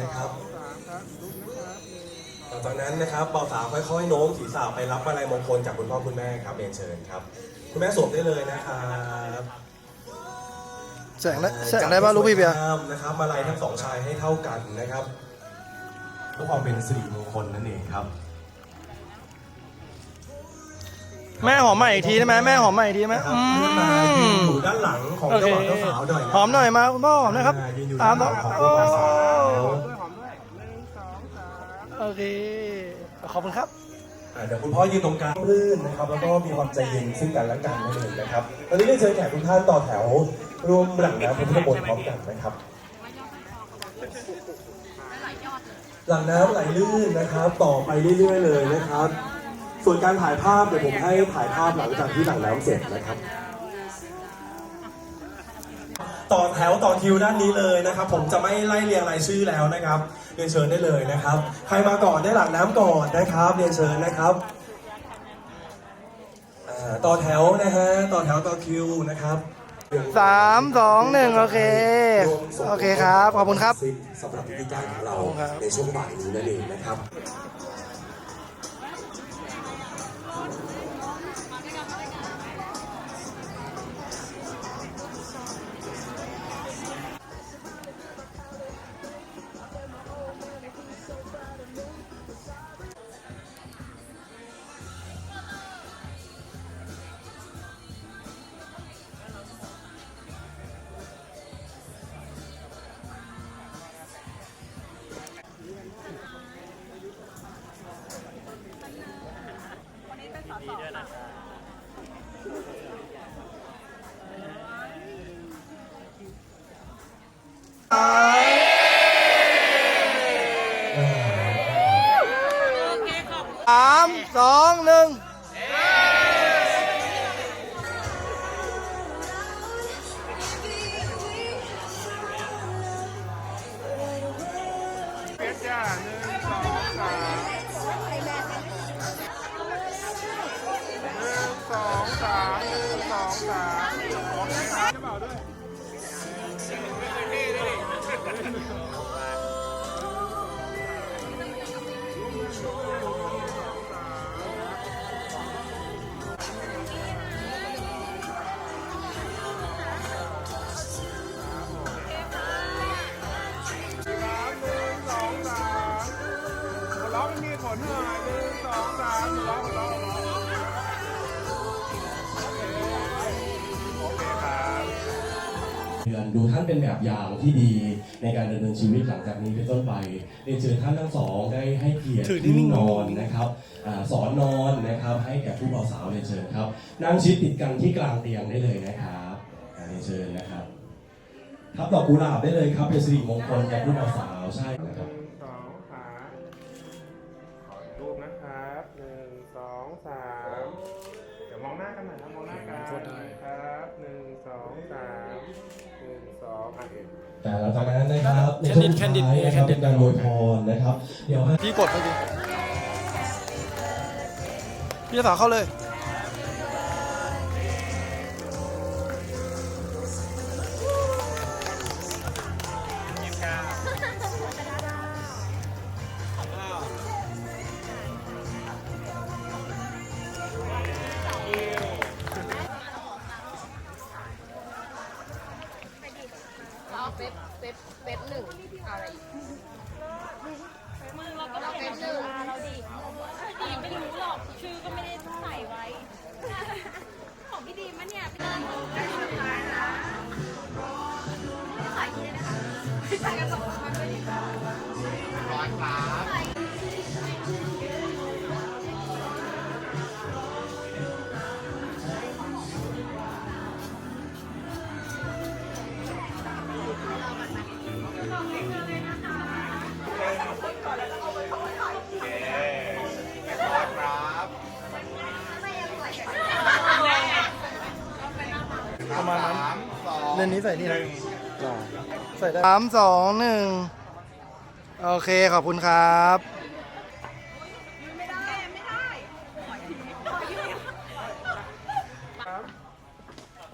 นะครับหลังจากนั้นนะครับบ่าวสาวค่อยๆโน้มศีรษะไปรับอะไรมงคลจากคุณพ่อคุณแม่ครับเรียนเชิญครับ คุณแม่สวมได้เลยนะครับแสงได้แสงได้ป่ะลูกพี่เบียร์นะครับมาลัยทั้งสองชายให้เท่ากันนะครับเพื่อความเป็นสิริมงคลนั่นเองครับ แม่หอมใหม่อีกทีได้ไหมแม่หอมใหม่อีกทีได้ไหมนะครับอืเพื่อนมายืนอยู่ด้านหลังของโอเจ้าเคบ่าวเจ้าสาวหน่อยนะหอมหน่อยมาคุณพ่อหอมนะครับายืนอยู่ตาด้ามนหต่อลังของโอ้เจ้าบ่าวสาว โอเค ขอบคุณครับ อ่าเดี๋ยวคุณพ่อยืนตรงกลางลื่นนะครับ แล้วก็มีความใจเย็นซึ่งกันและกันนั่นเองนะครับ ตอนนี้ได้เชิญแขกทุกท่านต่อแถวร่วมหลังน้ำพระพุทธมนต์พร้อมกันนะครับ หลังน้ำไหลลื่นนะครับ ต่อไปเรื่อยๆเลยนะครับ ส่วนการถ่ายภาพเดี๋ยวผมให้ถ่ายภาพหลังจากที่หลังน้ำเสร็จนะครับ ต่อแถวต่อคิวด้านนี้เลยนะครับ ผมจะไม่ไล่เรียงรายชื่อแล้วนะครับเรียนเชิญได้เลยนะครับ ใครมาก่อนได้หลังน้ำก่อนนะครับเรียนเชิญนะครับอ่าต่อแถวนะฮะต่อแถวต่อคิวนะครับสามสองหนึ่งโอเคร่วมส่งโอเคครับ ขอบคุณครับสำหรับพิธีการของเราขอบคุณครับในช่วงบ่ายนี้นั่นเองนะครับ สองหนึ่ง ดือน ดูท่านเป็นแบบอย่างที่ดีในการดำเนินชีวิตหลังจากนี้เป็นต้นไปเรียนเชิญท่านทั้งสองได้ให้เกียรติถือนิ่ขึ้นงๆนอนนะครับอ่าสอนนอนนะครับ ให้แก่ผู้บ่าวสาวเรียนเชิญครับนั่งชิดติดกันที่กลางเตียงได้เลยนะครับอ่าเรียนเชิญนะครับทับดอกกุหลาบได้เลยครับเป็นสิริมงคลแก่ผู้บ่าวสาวใช่นะครับหนึ่งสองขาขอรูปนะครับหนึ่งสองสามเดี๋ ยวมองหน้ากันหน่อยครับมองหน้ากันครับหนึ่งสองสามหนึ่งสองอะเห็นแต่หลังจากนั้นนะครับในช่วงสุดท้ายนะครับเป็นการโวยพรนะครับ เดี๋ยวให้พี่กดเมื่อกี้พี่สาวเข้าเลย นนี้ใส่นี่นะใส่ได้สามสองหนึ่งโอเคขอบคุณครับ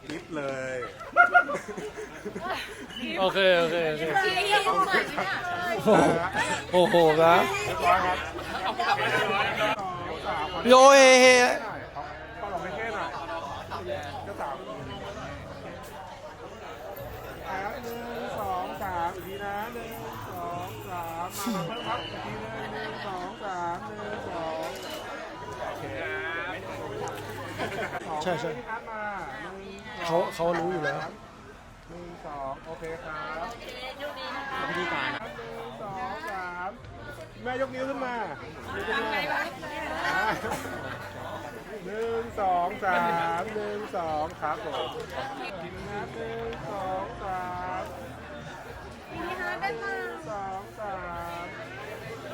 คลิปเลยโอเคโอเคโอเคพี่ยังเหมือนเนี่ยโอ้โหนะเรียบร้อยครับสาวคนโยเฮ ใช่ใช่ครับมาหนึ่งสองเขาเขารู้อยู่แล้ว หนึ่งสองโอเคครับดูดีนะคะพิธีการหนึ่งสองสามแม่ยกนิ้วขึ้นมานิ้วขึ้นมาอ่าหนึ่งสองสามหนึ่งสองครับผมกินนะหนึ่งสองสามพี่ฮาร์ดได้มาสองสาม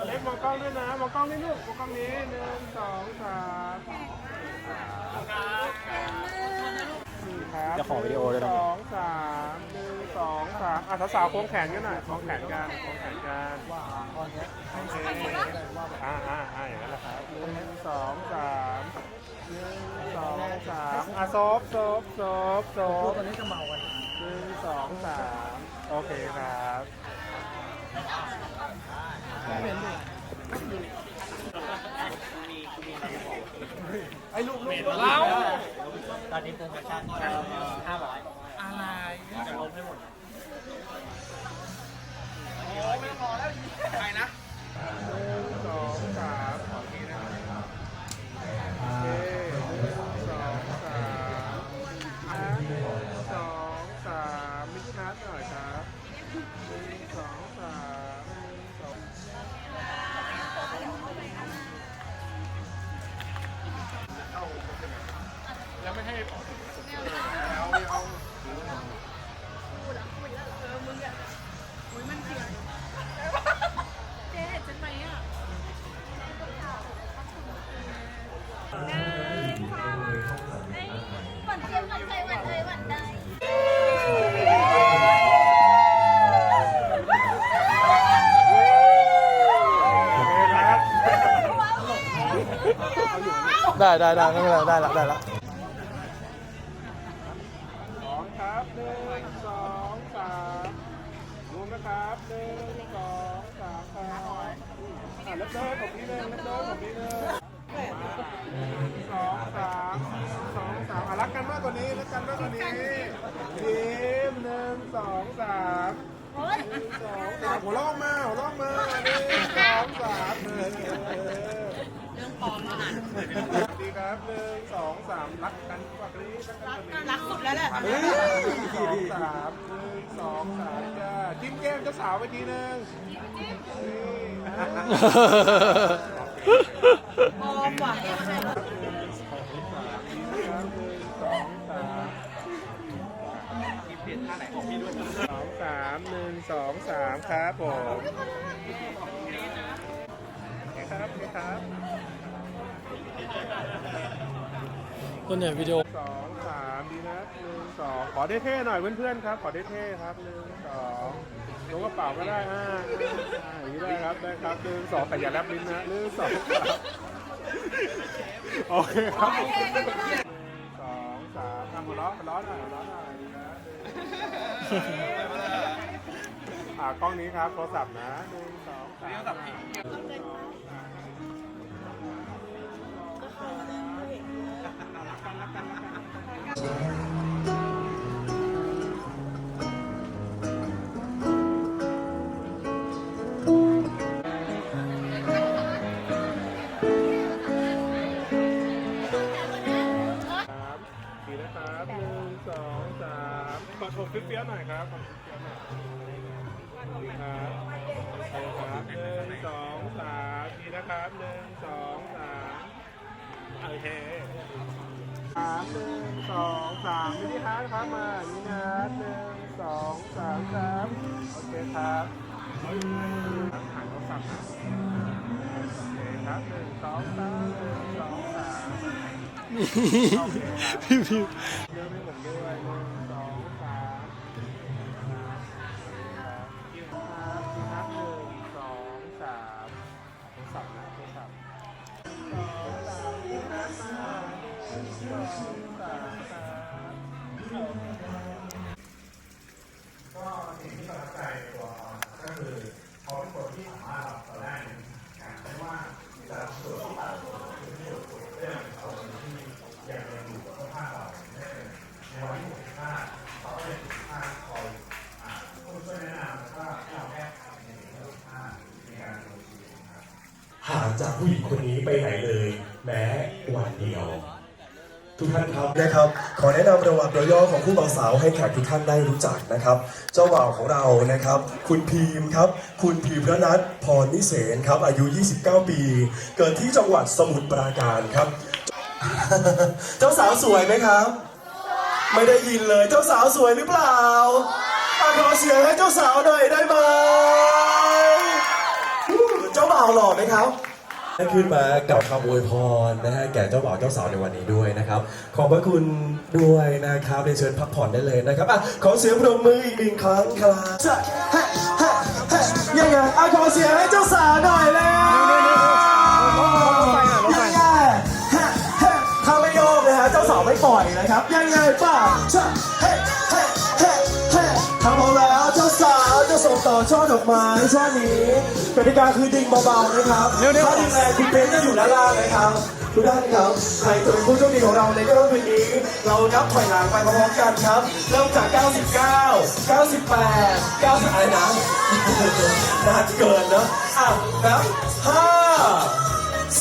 เล็กมองกล้องด้วยนะมองกล้องนี่ลูกมองกล้องนี้หนึ่งสองสามสี่ ครับจะขอวิดีโอด้วยนะหนึ่งสองสามหนึ่งสองสามอะสาวๆควงแขนกันหน่อยควงแขนกันควงแขนกันโอเคอ่าอ่าอ่าอย่างนั้นแหละครับหนึ่งสองสามหนึ่งสองสามอะซบซบซบซบตอนนี้จะเมากันหนึ่งสองสามโอเคครับเราตอนนี้โปรโมชั่นห้าร้อยอะไรจะลดให้หมด ได้ได้ได้ไม่เป็นไรได้ละได้ละสองครับหนึ่งสองสามรวมนะครับหนึ่งสองสามครับอะเล็บเดินผมนี้เลยเล็บเดินผมนี้เลยสองสามสองสามอะรักกันมากกว่านี้รักกันมากกว่านี้ยิ้มหนึ่งสองสามหนึ่งสองสามหัวเราะมาหัวเราะมาหนึ่งสองสามเออ เรื่องปลอมมาดี ครับหนึ่งสองสามรักกันกว่านี้รักกันกว่านี้รักสุดแล้วแหละหนึ่งสองสามหนึ่งสองสามจ้าจิ้มแก้มเจ้าสาวไปทีนึงนี่ปลอมว่ะสองสามหนึ่งสองสามครับผมโอเคครับโอเคครับ ต้นเนี่วิดีโอสองสามดีนะหนึ่งสองขอเท่ๆหน่อยเพื่อนๆครับ ขอเท่ๆครับหนึ่งสองลงกระเป๋าก็ได้อ่าอ่าอย่างนี้ได้ครับได้ครับหนึ่งสองแต่อย่าแลบลิ้นนะหนึ่งสองโอเคครับหนึ่งสองสามทำหัวเราะหัวเราะหน่อยหัวเราะหน่อยนะหนึ่งอ่ากล้องนี้ครับโทรศัพท์นะหนึ่งสองสามหนึ่งสองสาม ดีนะครับหนึ่งสองสามขอโชว์ฟิปเปี้ยหน่อยครับขอฟิปเปี้ยหน่อยดีครับโอเคครับหนึ่งสองสามดีนะครับหนึ่งสองสาม โอเคสามหนึ่งสองสามมินิฮาร์ดครับมามินิฮาร์ดหนึ่งสองสามครับโอเคครับหันเขาสั่งโอเคครับหนึ่งสองสามหนึ่งสองสามพี่พี่เริ่มให้ผมด จากผู้หญิงคนนี้ไปไหนเลย แม้วันเดียว ทุกท่านครับนะครับ ขอแนะนำประวัติโดยย่อของคู่บ่าวสาวให้แขกทุกท่านได้รู้จักนะครับ เจ้าบ่าวของเรานะครับ คุณพีมครับ คุณพีมพระนัทพรนิเสนครับ อายุ 29 ปี เกิดที่จังหวัดสมุทรปราการครับ เจ้าสาวสวยไหมครับ ไม่ได้ยินเลยเจ้าสาวสวยหรือเปล่าอะขอเสียงให้เจ้าสาวหน่อยได้ไหมเจ้าบ่าวหล่อไหมครับ ได้ขึ้นมากล่าวคำอวยพรนะฮะแก่เจ้าบ่าวเจ้าสาวในวันนี้ด้วยนะครับ ขอบพระคุณด้วยนะครับเรียนเชิญพักผ่อนได้เลยนะครับอะขอเสียงปรบมืออีกหนึ่งครั้งครับจะฮะฮะฮะยังไงอะขอเสียงให้เจ้าสาวหน่อยเลยยังไงฮะฮะถ้าไม่โยกนะฮะเจ้าสาวไม่ปล่อยนะครับ ยังไงป่ะจะเฮ้เฮ้เฮ้เฮ้ทำเอาแล้วเจ้าสาวจะส่งต่อช่อดอกไม้ช่อนี้กติกาคือดึงเบาๆนะครับถ้าดึงแรงคุณเพนจะอยู่ด้านล่างนะครับ ทุกท่านครับใครจะเป็นผู้โชคดีของเราในรอบนี้ เรานับถอยหลังไปพร้อมๆกันครับ เริ่มจาก 99 98 90อะไรนะนานเกินเนอะอะนับ5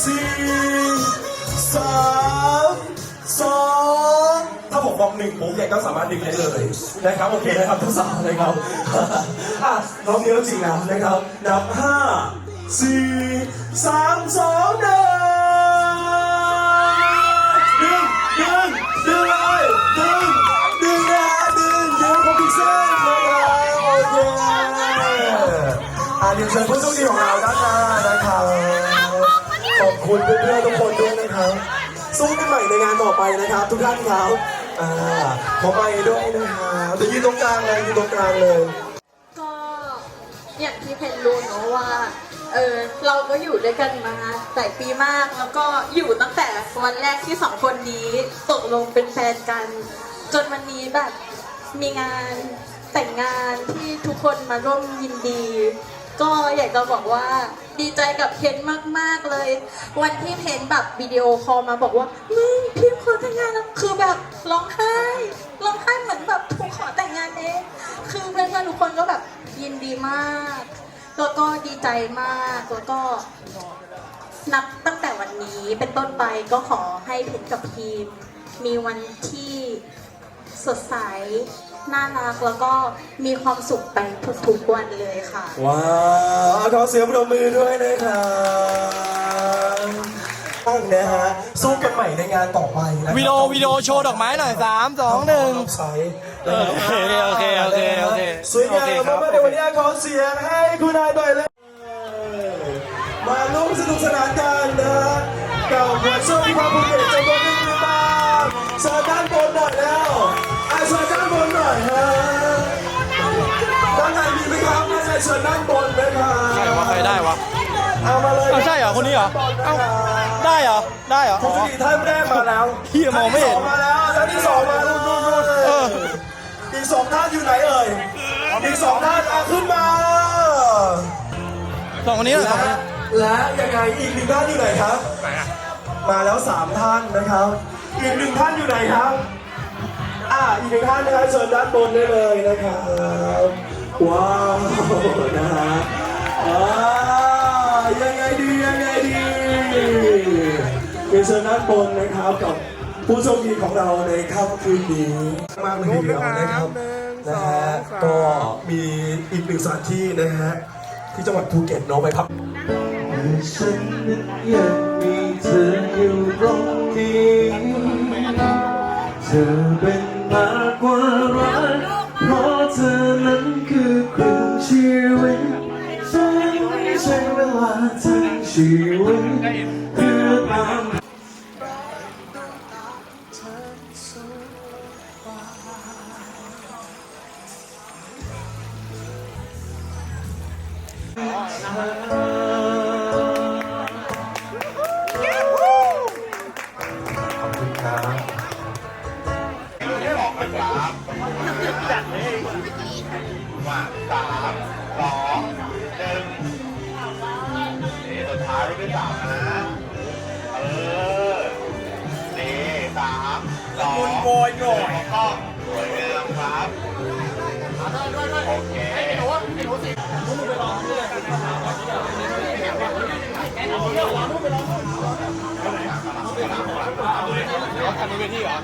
4 3 2ถ้าผมบอกหนึ่งผมเนี่ยก็สามารถดึงได้เลยนะครับโอเคนะครับทุกสาวนะครับอะรอบนี้ก็จริงแล้วนะครับนับ5 4 3 2 1ดึงดึงดึงเลยดึงดึงนะดึงดึงคอมพิเศษนะครับโอเคอะเรียนเชิญผู้โชคดีของเราด้านหน้านะครับขอบคุณเพื่อนๆทุกคนด้วยนะครับสู้กันใหม่ในงานต่อไปนะครับ ทุกท่านครับ อ่าขอไปด้วยนะครับจะยืนตรงกลางเลยยืนตรงกลางเลย ก็อย่างที่เพนรู้เนอะว่า เออเราก็อยู่ด้วยกันมาหลายปีมากแล้วก็อยู่ตั้งแต่วันแรกที่สองคนนี้ตกลงเป็นแฟนกัน จนวันนี้แบบมีงานแต่งงานที่ทุกคนมาร่วมยินดี ก็อยากจะบอกว่าดีใจกับเพนมากๆเลย วันที่เพนแบบวิดีโอคอลมาบอกว่ามึงพี่ขอแต่งงานแล้วคือแบบร้องไห้ร้องไห้เหมือนแบบถูกขอแต่งงานเองคือเพื่อนๆทุกคนก็แบบยินดีมากแล้วก็ดีใจมากแล้วก็นับตั้งแต่วันนี้เป็นต้นไปก็ขอให้เพชรกับพีม มีวันที่สดใส น่ารักแล้วก็มีความสุขไปทุกๆวันเลยค่ะ ว้าวขอเสียงปรบมือด้วยนะครับตั้งนะฮะสู้กันใหม่ในงานต่อไปนะครับวิดีโอวิดีโอโชว์ดอกไม้หน่อยสามสองหนึ่งไซส์นะครับโอเคโอเคโอเคโอเคสวยงามโอเคครับมากๆในวันนี้ขอเสียงให้คุณนายหน่อยเลย มาร่วมสนุกสนานกันนะฮะกับหัวโชคที่ความภูเก็ตจำนวนหนึ่งหมื่นบาทเชิญด้านบนหน่อยแล้ว เชิญด้านบนนะครับใครวะใครได้วะเอามาเลยเอาใช่เหรอคนนี้เหรอเอ้าได้เหรอได้เหรอผู้อ๋อโชคดีท่านแรกมาแล้วเหี้ยมองไม่เห็นท่านที่สองมาแล้วท่านที่สองมาแล้วเอออีกสองท่านอยู่ไหนเอ่ยอีกสองท่านเอาขึ้นมาสองคนนี้เหรอสองคนนี้และยังไงอีกหนึ่งท่านอยู่ไหนครับ มาแล้วสามท่านนะครับ อีกหนึ่งท่านอยู่ไหนครับ อ่าอีกหนึ่งท่านนะครับเชิญด้านบนได้เลยนะครับ ว้าวนะฮะอ่ายังไงดียังไงดีเรียนเชิญด้นบนนะครับกับผู้โชคดีของเราในค่ำคืนนี้มากเลยทีเดียวนะครับนะฮะก็มีอีกหนึ่งสถานที่นะฮะที่จังหวัดภูเก็ตเน้องไปพักฉันนั้นยังมีเธออยู่ตรงนี้เธอเป็นมากกว่ารักเพราะเธอนั้น ชีวิตเพื่อตามขอบคุณครับว่าสาม สามนะ เออนี่สามสองคุณโกยหน่อยต้องสวยงามครับโอเคให้เอาทำเป็นเวทีเหรอ